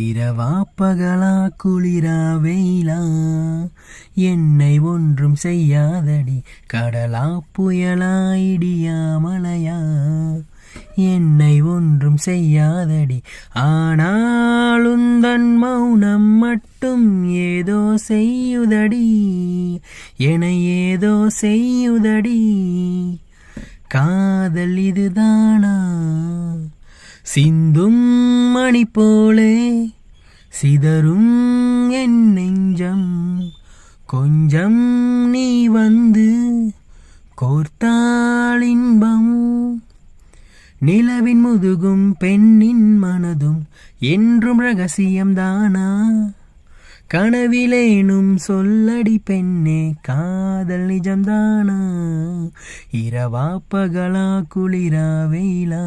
இரவா பகலா குளிரா வெயிலா? என்னை ஒன்றும் செய்யாதடி கடலா புயலா இடியா மலையா என்னை ஒன்றும் செய்யாதடி ஆனால் உந்தன் மௌனம் மட்டும் ஏதோ செய்யுதடி என ஏதோ செய்யுதடி. காதல் இதுதானா? சிந்தும் மணி போலே சிதறும் என் நெஞ்சம். கொஞ்சம் நீ வந்து கோர்த்தாள் இன்பம். நிலவின் முதுகும் பெண்ணின் மனதும் என்றும் ரகசியம்தானா கனவிலேனும் சொல்லடி பெண்ணே காதல் நிஜம்தானா இரவா பகலா குளிரா வெயிலா?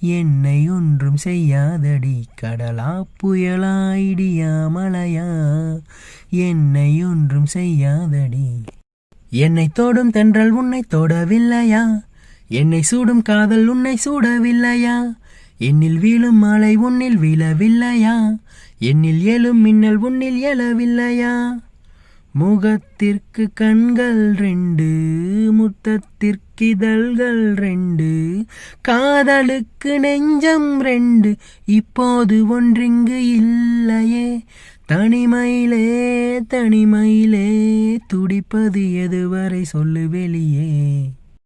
என்னை ஒன்றும் செய்யாதடி கடலா புயலா இடியா மலையா என்னை ஒன்றும் செய்யாதடி. என்னை தோடும் தென்றல் உன்னை தொடவில்லையா? என்னை சூடும் காதல் உன்னை சூடவில்லையா? என்னில் வீழும் மாலை உன்னில் விழவில்லையா? என்னில் எழும் மின்னல் உன்னில் எழவில்லையா? முகத்திற்கு கண்கள் ரெண்டு முத்தத்திற்கு இதழ்கள் ரெண்டு காதலுக்கு நெஞ்சம் ரெண்டு இப்போது ஒன்றிங்கு இல்லையே. தனிமையிலே தனிமையிலே துடிப்பது எதுவரை சொல்லு வெளியே.